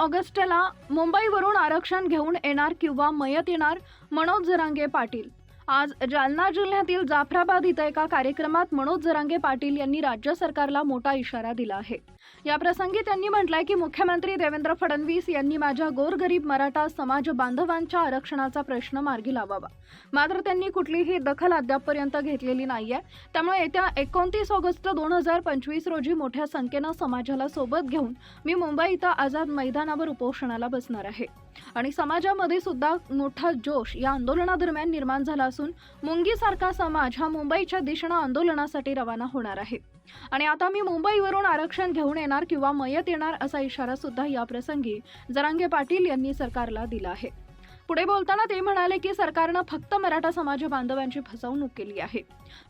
ऑगस्टला मुंबईवरून आरक्षण घेऊन येणार किंवा मयत येणार मनोज जरांगे पाटील. आज जालना जिल्ह्यातील जाफराबाद इथं एका कार्यक्रमात मनोज जरांगे पाटील यांनी राज्य सरकारला मोठा इशारा दिला आहे. या प्रसंगी त्यांनी म्हटलंय की मुख्यमंत्री देवेंद्र फडणवीस यांनी माझ्या गोरगरीब मराठा समाज बांधवांच्या आरक्षणाचा प्रश्न मार्गी लावावा. मात्र त्यांनी कुठलीही दखल अद्यापपर्यंत घेतलेली नाहीये. त्यामुळे येत्या एकोणतीस ऑगस्ट दोन हजार पंचवीस रोजी मोठ्या संख्येनं समाजाला सोबत घेऊन मी मुंबई इथं आझाद मैदानावर उपोषणाला बसणार आहे. आणि समाजामध्ये सुद्धा मोठा जोश या आंदोलनादरम्यान निर्माण झाला असून मुंगीसारखा समाज हा मुंबईच्या दिशेनं आंदोलनासाठी रवाना होणार आहे. आणि आता मी मुंबईवरून आरक्षण घेऊन येणार किंवा मयत येणार असा इशारा सुद्धा या प्रसंगी जरांगे पाटील यांनी सरकारला दिला आहे. पुढे बोलताना ते म्हणाले की सरकारनं फक्त मराठा समाज बांधवांची फसवणूक केली आहे.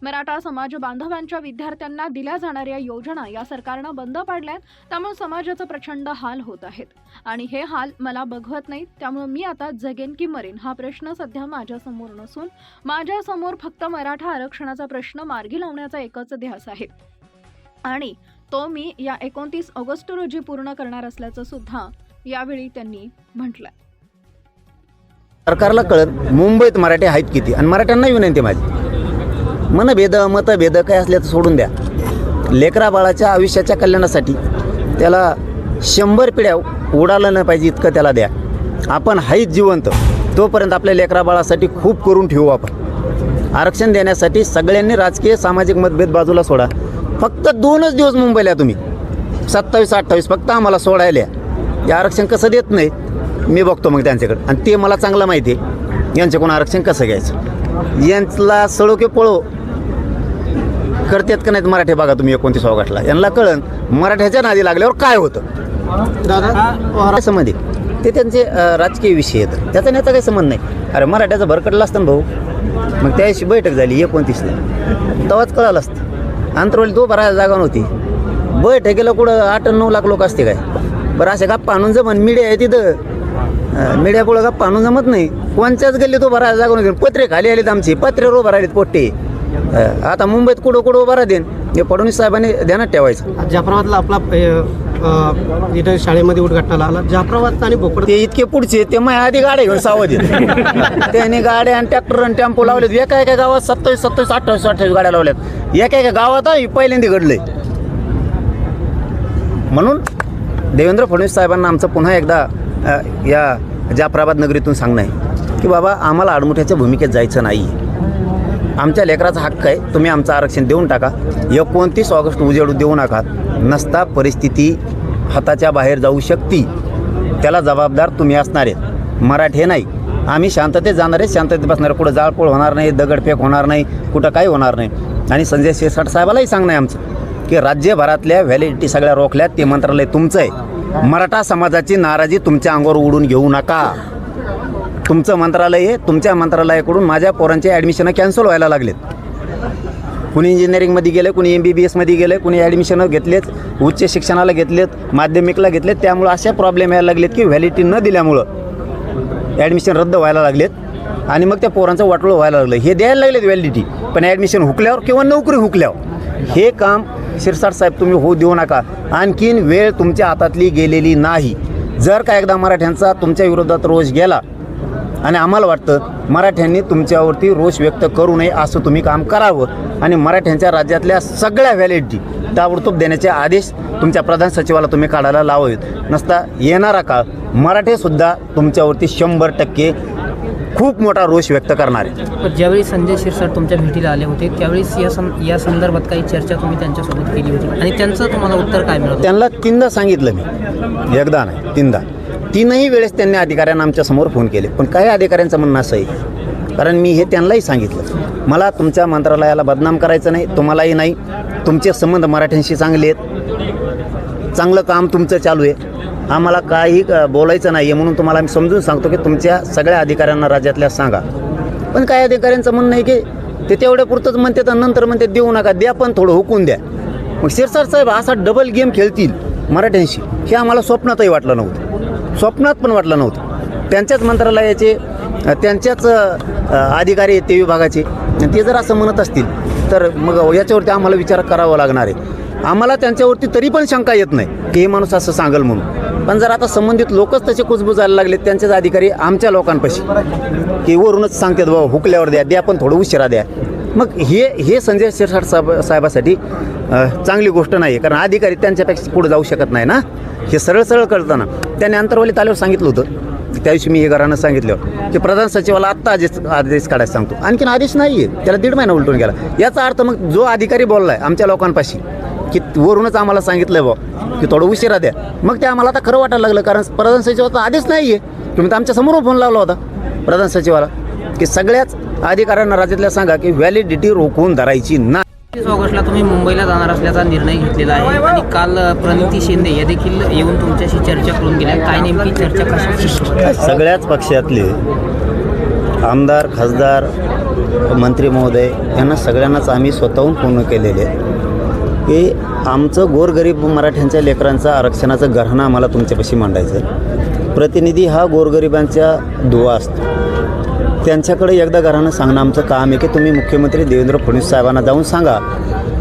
मराठा समाज बांधवांच्या विद्यार्थ्यांना दिल्या जाणाऱ्या योजना या सरकारनं बंद पाडल्यात त्यामुळे समाजाचं प्रचंड हाल होत आहेत. आणि हे हाल मला बघवत नाहीत त्यामुळे मी आता जगेन की मरेन हा प्रश्न सध्या माझ्यासमोर नसून माझ्यासमोर फक्त मराठा आरक्षणाचा प्रश्न मार्गी लावण्याचा एकच ध्यास आहे. आणि तो मी या एकोणतीस ऑगस्ट रोजी पूर्ण करणार असल्याचं सुद्धा यावेळी त्यांनी म्हटलंय. सरकारला कळत मुंबईत मराठी आहेत किती? आणि मराठ्यांना विनंती माझी. मनभेद मतभेद काय असले तर सोडून द्या. लेकरा बाळाच्या आयुष्याच्या कल्याणासाठी त्याला शंभर पिढ्या उडालं नाही पाहिजे इतकं त्याला द्या. आपण हाईत जिवंत तोपर्यंत आपल्या लेकरा बाळासाठी खूप करून ठेवू आपण. आरक्षण देण्यासाठी सगळ्यांनी राजकीय सामाजिक मतभेद बाजूला सोडा. फक्त दोनच दिवस मुंबईला तुम्ही. सत्तावीस अठ्ठावीस फक्त आम्हाला सोडायला या. आरक्षण कसं देत नाही मी बघतो मग त्यांच्याकडे. आणि ते मला चांगलं माहिती आहे. यांच्याकडून आरक्षण कसं घ्यायचं? यांना सळो की पळो? करतात का नाहीत मराठी? बघा तुम्ही एकोणतीस ऑगस्टला यांना कळन मराठ्याच्या नादी लागल्यावर काय होतं? दादा संबंधित ते त्यांचे राजकीय विषय आहेत. त्याचा नेता काही संबंध नाही. अरे मराठ्याचा भरकडला असतं ना भाऊ. मग त्याशी बैठक झाली एकोणतीसला. तेव्हाच कळालं असतं. अंतरवली तो भरायला जागा नव्हती. बैठकीला कुठं आठ नऊ लाख लोक असते काय? बरं अशा गप्पा आणून जमन. मीडिया आहे तिथं. मीडिया पुढं गप्पा आणून जमत नाही. कोणच्याच गल्ली तो भरायला जागा नव्हती. पत्रे खाली आलेत आमची. पत्रे उभं राहिलेत पोट्टे. आता मुंबईत कुठं कुठं उभा राहते हे फडणवीस साहेबांनी ध्यानात ठेवायचं. जाफराबादला आपला इथं शाळेमध्ये उद्घाटनाला आला. जाफराबाद आणि भोकड ते इतके पुढचे ते मग आधी गाड्या घेऊन सावध. त्यांनी गाड्या आणि ट्रॅक्टर आणि टेम्पो लावलेत. एका एका गावात सत्तावीस सत्तावीस अठ्ठावीस अठ्ठावीस गाड्या लावल्यात. एका एका गावात पहिल्यांदा घडलंय. म्हणून देवेंद्र फडणवीस साहेबांना आमचं पुन्हा एकदा या जाफराबाद नगरीतून सांगणं आहे की बाबा आम्हाला आडमुठ्याच्या भूमिकेत जायचं नाही आमच्या लेकराचा हक्क आहे तुम्ही आमचं आरक्षण देऊन टाका. एकोणतीस ऑगस्ट उजेडू देऊ नका. नसता परिस्थिती हाताच्या बाहेर जाऊ शकती. त्याला जबाबदार तुम्ही असणार आहेत. मराठे नाही. आम्ही शांततेत जाणार आहे शांततेत बसणार कुठं जाळपोळ होणार नाही दगडफेक होणार नाही कुठं काही होणार नाही. आणि संजय शिरसाट साहेबालाही सांगणं आहे आमचं की राज्यभरातल्या व्हॅलिडिटी सगळ्या रोखल्यात ते मंत्रालय तुमचं आहे. मराठा समाजाची नाराजी तुमच्या अंगावर उडून घेऊ नका. तुमचं मंत्रालय आहे तुमच्या मंत्रालयाकडून माझ्या पोरांचे ॲडमिशनं कॅन्सल व्हायला लागलेत. कुणी इंजिनिअरिंगमध्ये गेले कुणी एम बी बी एसमध्ये गेले कुणी ॲडमिशनं घेतलेत उच्च शिक्षणाला घेतलेत माध्यमिकला घेतलेत त्यामुळं अशा प्रॉब्लेम यायला लागलेत की व्हॅलिडिटी न दिल्यामुळं ॲडमिशन रद्द व्हायला लागलेत आणि मग त्या पोरांचं वाटोळं व्हायला लागलं. हे द्यायला लागलेत व्हॅलिडिटी पण ॲडमिशन हुकल्यावर किंवा नोकरी हुकल्यावर हे काम शिरसाट साहेब तुम्ही होऊ देऊ नका. आणखीन वेळ तुमच्या हातातली गेलेली नाही. जर का एकदा मराठ्यांचा तुमच्या विरोधात रोष गेला आणि आम्हाला वाटतं मराठ्यांनी तुमच्यावरती रोष व्यक्त करू नये असं तुम्ही काम करावं आणि मराठ्यांच्या राज्यातल्या सगळ्या व्हॅलिडिटी ताबडतोब देण्याचे आदेश तुमच्या प्रधान सचिवाला तुम्ही काढायला लावावेत नसता येणारा काळ मराठेसुद्धा तुमच्यावरती शंभर टक्के खूप मोठा रोष व्यक्त करणार आहे. पण ज्यावेळी संजय शिरसाट तुमच्या भेटीला आले होते त्यावेळेस या सं या संदर्भात काही चर्चा तुम्ही त्यांच्यासोबत केली होती. आणि त्यांचं तुम्हाला उत्तर काय मिळतं त्यांना तीनदा सांगितलं मी. एकदा नाही तीनदा. तीनही वेळेस त्यांनी अधिकाऱ्यांना आमच्यासमोर फोन केले. पण काही अधिकाऱ्यांचं म्हणणं असं आहे कारण मी हे त्यांनाही सांगितलं. मला तुमच्या मंत्रालयाला बदनाम करायचं नाही तुम्हालाही नाही. तुमचे संबंध मराठ्यांशी चांगले आहेत. चांगलं काम तुमचं चालू आहे. आम्हाला काही बोलायचं नाही आहे म्हणून तुम्हाला आम्ही समजून सांगतो की तुमच्या सगळ्या अधिकाऱ्यांना राज्यातल्या सांगा. पण काही अधिकाऱ्यांचं म्हणणं आहे की ते तेवढ्या पुरतंच म्हणते तर नंतर म्हणते देऊ नका द्या पण थोडं हुकून द्या. मग शिरसाट साहेब असा डबल गेम खेळतील मराठ्यांशी हे आम्हाला स्वप्नातही वाटलं नव्हतं. स्वप्नात पण वाटलं नव्हतं. त्यांच्याच मंत्रालयाचे त्यांच्याच अधिकारी आहेत ते विभागाचे. ते जर असं म्हणत असतील तर मग याच्यावरती आम्हाला विचार करावा लागणार आहे. आम्हाला त्यांच्यावरती तरी पण शंका येत नाही की हे माणूस असं सांगेल म्हणून. पण जर आता संबंधित लोकच तसे कुजबुजायला लागले त्यांचेच अधिकारी आमच्या लोकांपाशी. की वरूनच सांगतात बाबा हुकल्यावर द्या द्या पण थोडं उशिरा द्या. मग हे हे संजय शिरसाट साहेब साहेबासाठी चांगली गोष्ट नाही आहे कारण अधिकारी त्यांच्यापेक्षा पुढे जाऊ शकत नाही ना. हे सरळ सरळ कळताना. त्याने अंतरवाली ताल्यावर सांगितलं होतं. त्या दिवशी मी हे घरानं सांगितलं की प्रधान सचिवाला आत्ता आदेश आदेश काढायला सांगतो. आणखीन आदेश नाही आहे त्याला दीड महिना उलटून गेला. याचा अर्थ मग जो अधिकारी बोलला आहे आमच्या लोकांपाशी की वरूनच आम्हाला सांगितलं बा की थोडं उशिरा द्या. मग ते आम्हाला आता खरं वाटायला लागलं कारण प्रधान सचिवाचा आदेश नाही आहे तुम्ही तर आमच्यासमोर फोन लावला होता प्रधान सचिवाला की सगळ्याच अधिकाऱ्यांना राज्यातल्या सांगा की व्हॅलिडिटी रोखून धरायची ना. तीस ऑगस्टला तुम्ही मुंबईला जाणार असल्याचा निर्णय घेतलेला आहे. आणि काल प्रणिती शिंदे या देखील येऊन तुमच्याशी चर्चा करून गेल्या. काय नेमकी चर्चा कशाची सगळ्याच पक्षातले आमदार खासदार मंत्री महोदय यांना सगळ्यांनाच आम्ही स्वतःहून पूर्ण केलेले. आहे की आमचं गोरगरीब मराठ्यांच्या लेकरांचा आरक्षणाचं गरहाणं आम्हाला तुमच्यापाशी मांडायचं आहे. प्रतिनिधी हा गोरगरिबांच्या दुवा असतो. त्यांच्याकडे एकदा घरानं सांगणं आमचं काम आहे की तुम्ही मुख्यमंत्री देवेंद्र फडणवीस साहेबांना जाऊन सांगा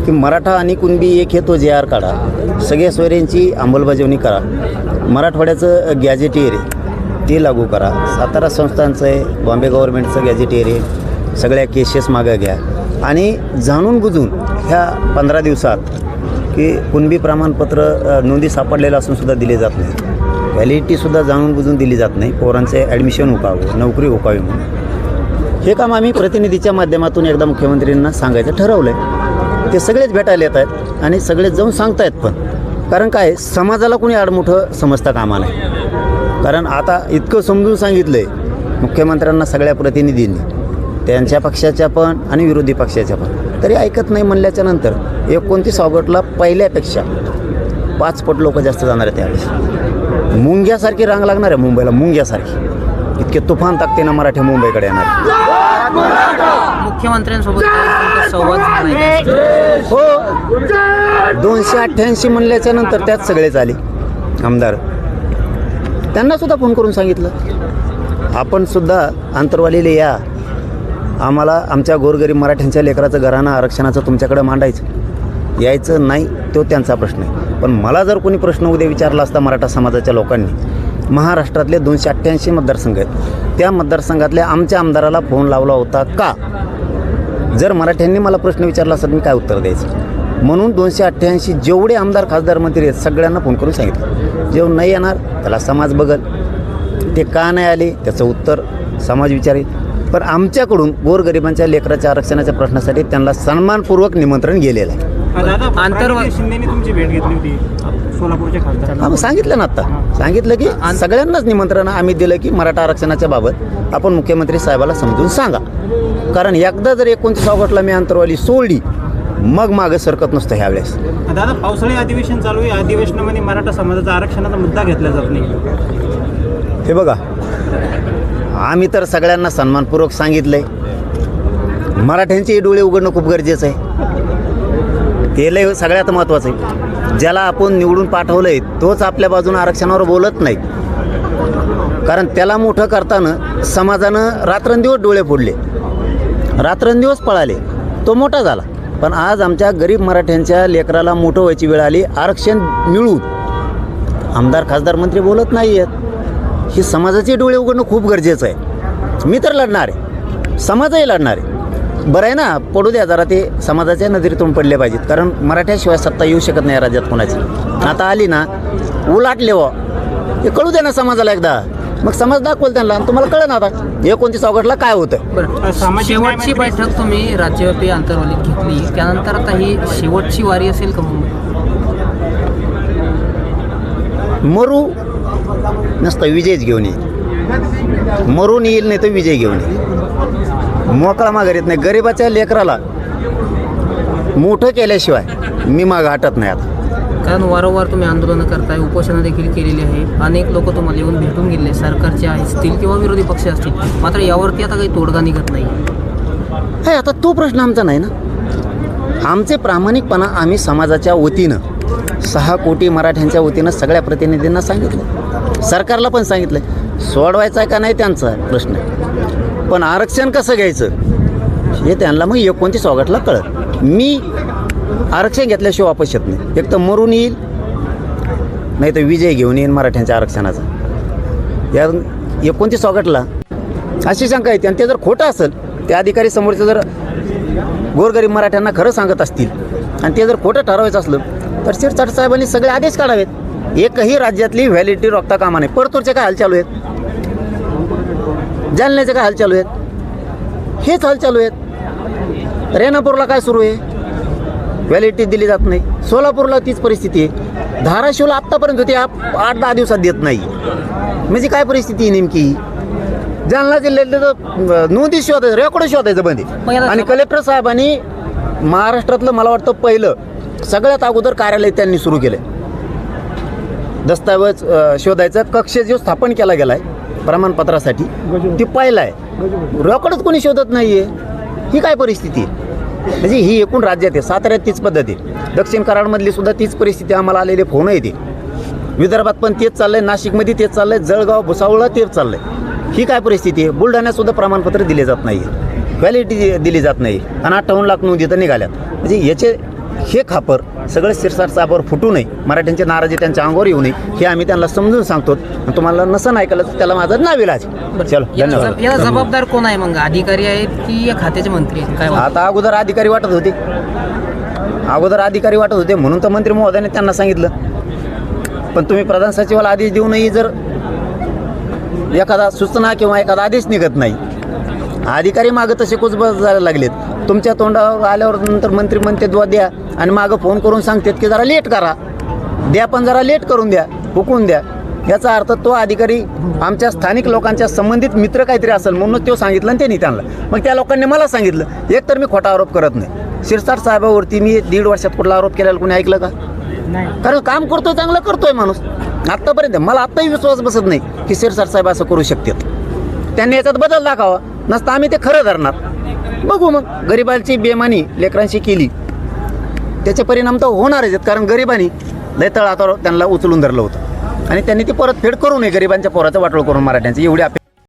की मराठा आणि कुणबी एक हे तो जे आर काढा. सगळ्या सोयऱ्यांची अंमलबजावणी करा. मराठवाड्याचं गॅजेटियर आहे ते लागू करा. सातारा संस्थांचं आहे बॉम्बे गव्हर्नमेंटचं गॅजेटियर आहे सगळ्या केसेस मागं घ्या. आणि जाणून बुजून ह्या पंधरा दिवसात की कुणबी प्रमाणपत्र नोंदी सापडलेलं असूनसुद्धा दिले जात नाही. व्हॅलिडिटीसुद्धा जाणून बुजून दिली जात नाही. पोरांचे ॲडमिशन उकावं नोकरी उकावी म्हणून. हे काम आम्ही प्रतिनिधीच्या माध्यमातून एकदा मुख्यमंत्र्यांना सांगायचं ठरवलं आहे ते सगळेच भेटायला येत आहेत आणि सगळेच जाऊन सांगतायत पण. कारण काय समाजाला कोणी आडमुठं समजता कामा नाही कारण आता इतकं समजून सांगितलं आहे मुख्यमंत्र्यांना सगळ्या प्रतिनिधींनी. त्यांच्या पक्षाच्या पण आणि विरोधी पक्षाच्या पण. तरी ऐकत नाही म्हणल्याच्या नंतर एकोणतीस ऑगस्टला पहिल्यापेक्षा पाच पट लोक जास्त जाणार आहेत त्यावेळेस. मुंग्यासारखी रांग लागणार आहे मुंबईला मुंग्यासारखी. इतके तुफान ताकदीनं मराठी मुंबईकडे येणार मुख्यमंत्र्यांसोबत आहे? हो. दोनशे अठ्ठ्याऐंशी म्हणल्याच्या नंतर त्यात सगळेच आले आमदार. त्यांना सुद्धा फोन करून सांगितलं. आपण सुद्धा अंतरवालीला या. आम्हाला आमच्या गोरगरीब मराठ्यांच्या लेकराचं घराणं आरक्षणाचं तुमच्याकडे मांडायचं. यायचं नाही तो त्यांचा प्रश्न आहे. पण मला जर कोणी प्रश्न उद्या विचारला असता मराठा समाजाच्या लोकांनी महाराष्ट्रातले दोनशे अठ्ठ्याऐंशी मतदारसंघ आहेत. त्या मतदारसंघातल्या आमच्या आमदाराला फोन लावला होता का? जर मराठ्यांनी मला प्रश्न विचारला असता तर मी काय उत्तर द्यायचं? म्हणून दोनशे अठ्ठ्याऐंशी जेवढे आमदार खासदार मंत्री आहेत सगळ्यांना फोन करून सांगितलं. जेव्हा नाही येणार त्याला समाज बघल. ते का नाही आले? त्याचं उत्तर समाज विचारेल. पण आमच्याकडून गोरगरिबांच्या लेकराच्या आरक्षणाच्या प्रश्नासाठी त्यांना सन्मानपूर्वक निमंत्रण गेलेलं आहे. शिंदेनी तुमची भेट घेतली होती सोलापूरच्या खासदार मग सांगितलं ना आता. सांगितलं की सगळ्यांनाच निमंत्रण आम्ही दिलं की मराठा आरक्षणाच्या बाबत आपण मुख्यमंत्री साहेबाला समजून सांगा. कारण एकदा जर एकोणतीस ऑगस्टला मी अंतरवाली सोडली मग मागं सरकत नसतं ह्यावेळेस. दादा पावसाळी अधिवेशन चालू आहे. अधिवेशनामध्ये मराठा समाजाचा आरक्षणाचा मुद्दा घेतला जात नाही. हे बघा. आम्ही तर सगळ्यांना सन्मानपूर्वक सांगितलंय. मराठ्यांचे डोळे उघडणं खूप गरजेचं आहे. ते लय सगळ्यात महत्त्वाचं आहे. ज्याला आपण निवडून पाठवलंय तोच आपल्या बाजूनं आरक्षणावर बोलत नाही. कारण त्याला मोठं करताना समाजानं रात्रंदिवस डोळे फोडले. रात्रंदिवस पळाले. तो मोठा झाला. पण आज आमच्या गरीब मराठ्यांच्या लेकराला मोठं व्हायची वेळ आली. आरक्षण मिळून. आमदार खासदार मंत्री बोलत नाही आहेत ही समाजाचे डोळे उघडणं खूप गरजेचं आहे. मी तर लढणार आहे. समाजही लढणार आहे. बरं आहे ना पडू द्या जरा ते समाजाच्या नजरेतून पडले पाहिजेत. कारण मराठ्याशिवाय सत्ता येऊ शकत नाही या राज्यात कोणाची. आता आली ना उलाटले व हे कळू द्या ना समाजाला एकदा. मग समाज दाखवल त्यांना आणि तुम्हाला कळलं ना आता एकोणतीस ऑगस्टला काय होतं शेवटची बैठक तुम्ही राज्यव्यापी आंतरवालीत घेतली. त्यानंतर आता ही शेवटची वारी असेल का मरू नसतं विजयच घेऊन येईल मरून येईल नाही तर विजय घेऊन येईल मोकळा माघार येत नाही. गरिबाच्या लेकराला मोठं केल्याशिवाय मी माग हटत नाही आता. कारण वारंवार तुम्ही आंदोलनं करताय उपोषणं देखील केलेली आहे. अनेक लोक तुम्हाला येऊन भेटून गेले. सरकारचे असतील किंवा विरोधी पक्ष असतील. मात्र यावरती आता काही तोडगा निघत नाही. हे आता तो प्रश्न आमचा नाही ना? आमचे प्रामाणिकपणा आम्ही समाजाच्या वतीनं सहा कोटी मराठ्यांच्या वतीनं सगळ्या प्रतिनिधींना सांगितलं. सरकारला पण सांगितलं सोडवायचा आहे का नाही त्यांचा प्रश्न आहे. पण आरक्षण कसं घ्यायचं? हे त्यांना मग एकोणतीस ऑगस्टला कळत मी आरक्षण घेतल्याशिवाय वापस येत नाही. एक तर मरून येईल नाही तर विजय घेऊन येईन मराठ्यांच्या आरक्षणाचा. या एकोणतीस ऑगस्टला अशी शंका येते. आणि ते जर खोटं असेल ते अधिकारी समोरचे जर गोरगरीब मराठ्यांना खरं सांगत असतील आणि ते जर खोटं ठरवायचं असलं तर शिरसाट साहेबांनी सगळे आदेश काढावेत. एकही राज्यातली व्हॅलिडिटी रोखता कामा नाही परतूरचे काय हाल चालू आहेत? जालन्याचे काय हाल चालू आहेत? हेच हाल चालू आहेत. रेणापूरला काय सुरू आहे? व्हॅलिडिटी दिली जात नाही. सोलापूरला तीच परिस्थिती आहे. धाराशिवला आत्तापर्यंत होती आप- आठ दहा दिवसात देत नाही. म्हणजे काय परिस्थिती आहे नेमकी? जालना जिल्ह्यातलं तर नोंदी शोधायचं रेकॉर्ड शोधायचं बंद आणि कलेक्टर साहेबांनी महाराष्ट्रातलं मला वाटतं पहिलं सगळ्यात अगोदर कार्यालय त्यांनी सुरू केलं दस्तावेज शोधायचा शोधायचं कक्ष जो स्थापन केला गेला आहे प्रमाणपत्रासाठी ती पाहिला आहे रॉकडच कोणी शोधत नाही आहे ही काय परिस्थिती आहे? म्हणजे ही एकूण राज्यात आहे साताऱ्यात तीच पद्धत आहे. दक्षिण कराडमधली सुद्धा तीच परिस्थिती आम्हाला आलेले फोन येते विदर्भात पण तेच चाललंय नाशिकमध्ये तेच चाललंय जळगाव भुसावळला तेच चाललंय. ही काय परिस्थिती आहे? बुलढाण्यातसुद्धा प्रमाणपत्र दिले जात नाही व्हॅलिडिटी दिली जात नाही. आणि अठ्ठावन्न लाख नोंदी तर निघाल्यात. म्हणजे याचे हे खापर सगळं शिरसाट साहेबावर फुटू नये. मराठ्यांची नाराजी त्यांच्या अंगावर येऊ नये. हे आम्ही त्यांना समजून सांगतो. आणि तुम्हाला नसन ऐकलं तर त्याला माझं नाव इलाज. चलो याला धन्यवाद. जब- याला जबाबदार कोण आहे मग? अधिकारी आहेत की या खात्याचे मंत्री आहेत? काय वाटतं? आता अगोदर अधिकारी वाटत होते. अगोदर अधिकारी वाटत होते म्हणून तर मंत्री महोदयाने त्यांना सांगितलं. पण तुम्ही प्रधान सचिवाला आदेश देऊनही जर एखादा सूचना किंवा एखादा आदेश निघत नाही. अधिकारी मागं तसे कुचबस जायला लागलेत. तुमच्या तोंडावर आल्यावर नंतर मंत्री म्हणते द्वा द्या. आणि मागं फोन करून सांगतात की जरा लेट करा. द्या पण जरा लेट करून द्या हुकून द्या. याचा अर्थ तो अधिकारी आमच्या स्थानिक लोकांच्या संबंधित मित्र काहीतरी असेल म्हणून तो सांगितलं आणि त्यांनी त्यांना. मग त्या लोकांनी मला सांगितलं एक तर मी खोटा आरोप करत नाही. शिरसाट साहेबावरती मी दीड वर्षात कुठला आरोप केलेला कोणी ऐकलं का? कारण काम करतोय चांगलं करतोय माणूस. आत्तापर्यंत मला आत्ताही विश्वास बसत नाही की शिरसाट साहेब असं करू शकतात. त्यांनी याच्यात बदल दाखवा. नसता आम्ही ते खरं धरणार. बघू मग. गरिबांची बेमानी लेकरांशी केली. त्याचे परिणाम तर होणारच आहेत कारण गरिबांनी लय तळातळ त्यांना उचलून धरलं होतं. आणि त्यांनी ती परतफेड करू नये गरिबांच्या पोराचं वाटोळ करून मराठ्यांची. एवढी